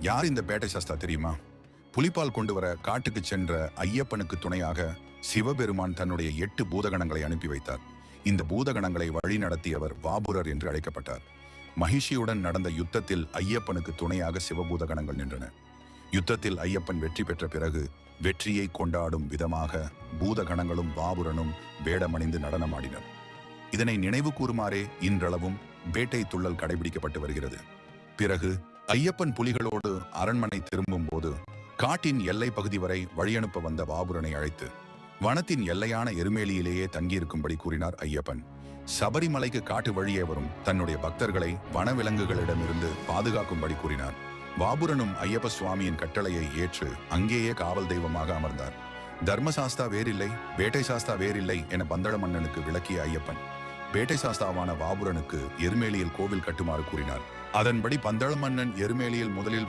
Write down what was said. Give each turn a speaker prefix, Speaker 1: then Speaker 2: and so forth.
Speaker 1: யார் இந்த பேட்டை சாஸ்தா தெரியுமா? புலிப்பால் கொண்டு வர காட்டுக்கு சென்ற ஐயப்பனுக்கு துணையாக சிவபெருமான் தன்னுடைய எட்டு பூதகணங்களை அனுப்பி வைத்தார். இந்த பூதகணங்களை வழிநடத்தியவர் வாபுரர் என்று அழைக்கப்பட்டார். மகிஷியுடன் நடந்த யுத்தத்தில் ஐயப்பனுக்கு துணையாக சிவபூதகணங்கள் நின்றன. யுத்தத்தில் ஐயப்பன் வெற்றி பெற்ற பிறகு வெற்றியை கொண்டாடும் விதமாக பூதகணங்களும் பாபுரனும் வேடமணிந்து நடனமாடினர். இதனை நினைவு கூறுமாறே இன்றளவும் வேட்டை துள்ளல் கடைபிடிக்கப்பட்டு வருகிறது. பிறகு ஐயப்பன் புலிகளோடு அரண்மனை திரும்பும் போது காட்டின் எல்லை பகுதி வரை வழியனுப்ப வந்த வாபுரனை அழைத்து வனத்தின் எல்லையான எருமேலியிலேயே தங்கியிருக்கும்படி கூறினார் ஐயப்பன். சபரிமலைக்கு காட்டு வழியே வரும் தன்னுடைய பக்தர்களை வனவிலங்குகளிடமிருந்து பாதுகாக்கும்படி கூறினார். வாபுரனும் ஐயப்ப சுவாமியின் கட்டளையை ஏற்று அங்கேயே காவல் தெய்வமாக அமர்ந்தார். தர்மசாஸ்தா வேறில்லை வேட்டை சாஸ்தா வேறில்லை என பந்தள மன்னனுக்கு விளக்கிய ஐயப்பன் வேட்டை சாஸ்தாவான வாபுரனுக்கு எருமேலியில் கோவில் கட்டுமாறு கூறினார். அதன்படி பந்தள மன்னன் எருமேலியில் முதலில்